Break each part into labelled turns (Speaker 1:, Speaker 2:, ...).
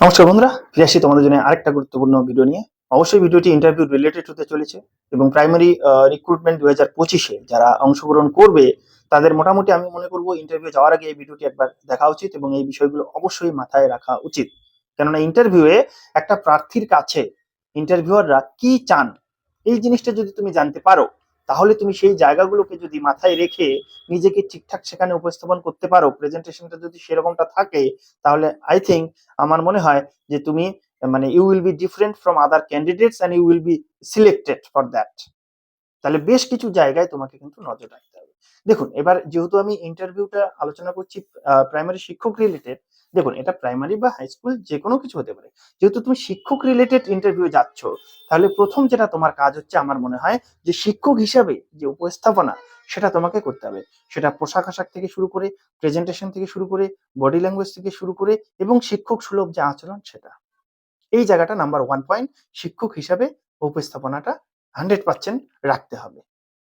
Speaker 1: নমস্কার বন্ধুরা, ফিরে আসছি তোমাদের জন্য আরেকটা গুরুত্বপূর্ণ ভিডিও নিয়ে। অবশ্যই ভিডিওটি ইন্টারভিউ রিলেটেড হতে চলেছে এবং প্রাইমারি রিক্রুটমেন্ট দু হাজার পঁচিশে যারা অংশগ্রহণ করবে, তাদের মোটামুটি আমি মনে করব ইন্টারভিউ যাওয়ার আগে এই ভিডিওটি একবার দেখা উচিত এবং এই বিষয়গুলো অবশ্যই মাথায় রাখা উচিত। কেননা ইন্টারভিউয়ে একটা প্রার্থীর কাছে ইন্টারভিউয়াররা কি চান, এই জিনিসটা যদি তুমি জানতে পারো তাহলে তুমি সেই জায়গাগুলোকে যদি মাথায় রেখে নিজেকে ঠিকঠাক সেখানে উপস্থাপন করতে পারো প্রেজেন্টেশনটা যদি সেরকমটা থাকে, তাহলে আই থিঙ্ক আমার মনে হয় যে তুমি মানে you will be different from other candidates and you will be selected for that তাহলে বেশ কিছু জায়গায় তোমাকে কিন্তু নজর রাখতে হবে। দেখুন, এবার যেহেতু আমি ইন্টারভিউটা আলোচনা করছি প্রাইমারি শিক্ষক রিলেটেড দেখুন, এটা প্রাইমারি বা হাই স্কুল যে কোনো কিছু হতে পারে। যেহেতু তুমি শিক্ষক রিলেটেড ইন্টারভিউ যাচ্ছ, তাহলে প্রথম যেটা তোমার কাজ হচ্ছে আমার মনে হয় যে শিক্ষক হিসাবে যে উপস্থাপনা, সেটা তোমাকে করতে হবে। সেটা পোশাক আশাক থেকে শুরু করে প্রেজেন্টেশন থেকে শুরু করে বডি ল্যাঙ্গুয়েজ থেকে শুরু করে এবং শিক্ষক সুলভ যে আচরণ, সেটা। এই জায়গাটা নাম্বার ওয়ান পয়েন্ট শিক্ষক হিসাবে উপস্থাপনাটা হান্ড্রেড পার্সেন্ট রাখতে হবে।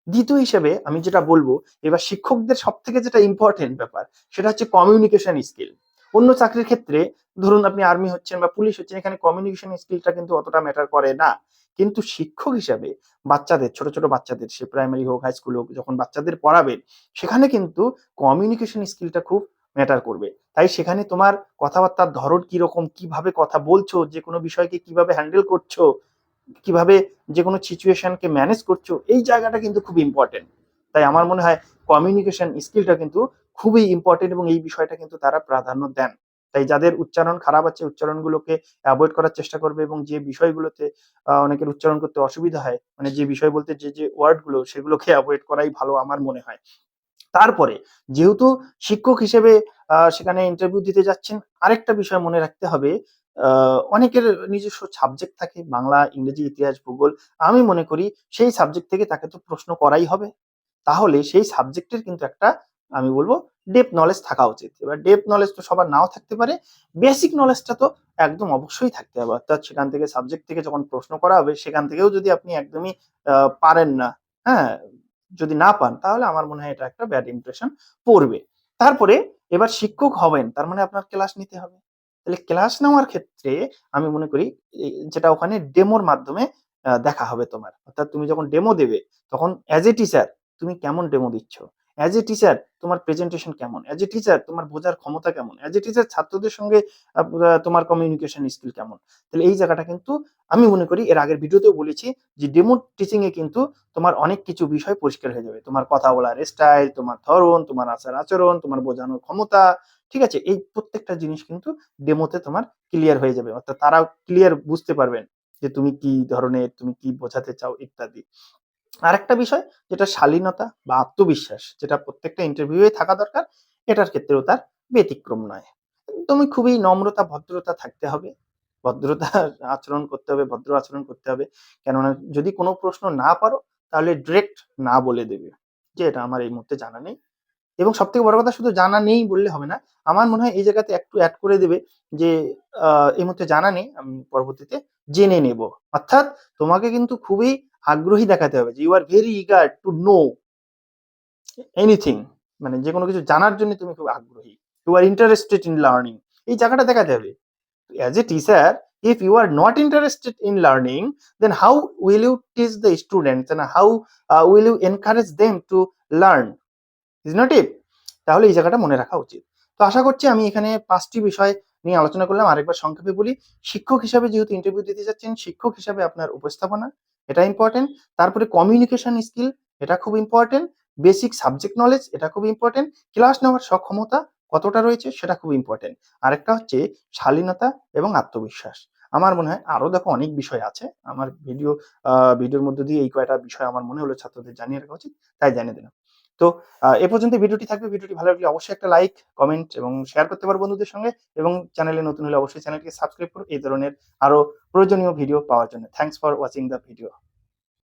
Speaker 1: দ্বিতীয় হিসেবে আমি যেটা বলব, এবার শিক্ষকদের সব থেকে যেটা ইম্পর্টেন্ট ব্যাপার, সেটা হচ্ছে কমিউনিকেশন স্কিল অন্য চাকরির ক্ষেত্রে ধরুন আপনি আর্মি হচ্ছেন বা পুলিশ হচ্ছেন, এখানে কমিউনিকেশন স্কিলটা কিন্তু অতটা ম্যাটার করে না। কিন্তু শিক্ষক হিসাবে বাচ্চাদের, ছোট ছোট বাচ্চাদের, সে প্রাইমারি হোক হাই স্কুল হোক, যখন বাচ্চাদের পড়াবেন, সেখানে কিন্তু কমিউনিকেশন স্কিলটা খুব ম্যাটার করবে। তাই সেখানে তোমার কথাবার্তার ধরন কীরকম, কীভাবে কথা বলছো, যে কোনো বিষয়কে কীভাবে হ্যান্ডেল করছ কীভাবে যে কোনো সিচুয়েশনকে ম্যানেজ করছ, এই জায়গাটা কিন্তু খুব ইম্পর্টেন্ট তাই আমার মনে হয় কমিউনিকেশন স্কিলটা কিন্তু খুবই ইম্পর্টেন্ট এবং এই বিষয়টা কিন্তু তারা প্রাধান্য দেন। তাই যাদের উচ্চারণ খারাপ আছে, উচ্চারণগুলোকে অ্যাভয়েড করার চেষ্টা করবে এবং যে বিষয়গুলোতে অনেকের উচ্চারণ করতে অসুবিধা হয় মানে যে বিষয় বলতে যে যে ওয়ার্ডগুলো সেগুলোকে অ্যাভয়েড করাই ভালো আমার মনে হয়। তারপরে যেহেতু শিক্ষক হিসেবে সেখানে ইন্টারভিউ দিতে যাচ্ছেন, আরেকটা বিষয় মনে রাখতে হবে অনেকের নিজস্ব সাবজেক্ট থাকে, বাংলা, ইংরেজি, ইতিহাস, ভূগোল। আমি মনে করি সেই সাবজেক্ট থেকে তাকে তো প্রশ্ন করাই হবে। তাহলে সেই সাবজেক্টের কিন্তু একটা, আমি বলব ডেপ নলেজ থাকা উচিত। এবার ডেপ নলেজ তো সবার নাও থাকতে পারে বেসিক নলেজটা তো একদম অবশ্যই থাকতে হবে। অর্থাৎ সেখান থেকে সাবজেক্ট থেকে যখন প্রশ্ন করা হবে, সেখান থেকেও যদি আপনি একদমই পারেন না হ্যাঁ যদি না পান, তাহলে আমার মনে হয় এটা একটা ব্যাড ইমপ্রেশন পড়বে। তারপরে এবার শিক্ষক হবেন, তার মানে আপনার ক্লাস নিতে হবে। তাহলে ক্লাস নেওয়ার ক্ষেত্রে আমি মনে করি যেটা ওখানে ডেমোর মাধ্যমে দেখা হবে তোমার। অর্থাৎ তুমি যখন ডেমো দেবে, তখন অ্যাজ এ টিচার তুমি কেমন ডেমো দিচ্ছ? অ্যাজ এ টিচার তোমার প্রেজেন্টেশন কেমন? অ্যাজ এ টিচার তোমার বোঝার ক্ষমতা কেমন? অ্যাজ এ টিচার ছাত্রদের সঙ্গে তোমার কমিউনিকেশন স্কিল কেমন? তাহলে এই জায়গাটা কিন্তু আমি মনে করি, এর আগের ভিডিওতেও বলেছি যে ডেমো টিচিং এ কিন্তু তোমার অনেক কিছু বিষয় পরিষ্কার হয়ে যাবে। তোমার কথা বলার স্টাইল তোমার ধরন, তোমার আচার আচরণ তোমার বোঝানোর ক্ষমতা ঠিক আছে? এই প্রত্যেকটা জিনিস কিন্তু ডেমোতে তোমার ক্লিয়ার হয়ে যাবে। অর্থাৎ তারাও ক্লিয়ার বুঝতে পারবেন যে তুমি কি ধরনের, তুমি কি বোঝাতে চাও ইত্যাদি। আরেকটা বিষয় যেটা শালীনতা বা আত্মবিশ্বাস, যেটা প্রত্যেকটা ইন্টারভিউয়ে থাকা দরকার, এটার ক্ষেত্রেও তার ব্যতিক্রম নয়। তুমি খুবই নম্রতা, ভদ্রতা থাকতে হবে। ভদ্রতা আচরণ করতে হবে, ভদ্র আচরণ করতে হবে। কেননা যদি কোনো প্রশ্ন না পারো, তাহলে ডিরেক্ট না বলে দেবে। যে এটা আমার এই মুহূর্তে জানা নেই। এবং সব থেকে বড় কথা শুধু জানা নেই বললে হবে না। আমার মনে হয় এই জায়গাতে একটু অ্যাড করে দেবে যে এই মুহূর্তে জানা নেই আমি পরবর্তীতে জেনে নেব। অর্থাৎ তোমাকে কিন্তু খুবই আগ্রহী দেখাতে হবে যে you are very eager to know anything মানে যে কোনো কিছু জানার জন্য তুমি খুব আগ্রহী। You are interested in learning এই জায়গাটা দেখাতে হবে। As A you are not interested in learning then how will you teach the students and how uh, will you encourage them to learn? Is not it? তাহলে এই জায়গাটা মনে রাখা উচিত। তো আশা করছি আমি এখানে পাঁচটি বিষয় নিয়ে আলোচনা করলাম। আরেকবার সংক্ষেপে বলি, শিক্ষক হিসাবে যেহেতু ইন্টারভিউ দিতে যাচ্ছেন, শিক্ষক হিসাবে আপনার উপস্থাপনা, এটা ইম্পর্টেন্ট তারপরে কমিউনিকেশন স্কিল এটা খুব ইম্পর্টেন্ট বেসিক সাবজেক্ট নলেজ এটা খুব ইম্পর্টেন্ট ক্লাস নেওয়ার সক্ষমতা কতটা রয়েছে, সেটা খুব ইম্পর্টেন্ট আরেকটা হচ্ছে শালীনতা এবং আত্মবিশ্বাস। আমার মনে হয় আরও দেখো অনেক বিষয় আছে। আমার ভিডিও ভিডিওর মধ্যে দিয়ে এই কয়টা বিষয় আমার মনে হলো ছাত্রদের জানিয়ে রাখা উচিত, তাই জানিয়ে দিলাম। তো এ পর্যন্ত ভিডিওটি থাকবে। ভিডিওটি ভালো লাগলে অবশ্যই একটা লাইক কমেন্ট এবং শেয়ার করতে পারো বন্ধুদের সঙ্গে এবং চ্যানেলে নতুন হলে অবশ্যই চ্যানেলটিকে সাবস্ক্রাইব করো। এই ধরনের আরও প্রয়োজনীয় ভিডিও পাওয়ার জন্য। Thanks for watching the video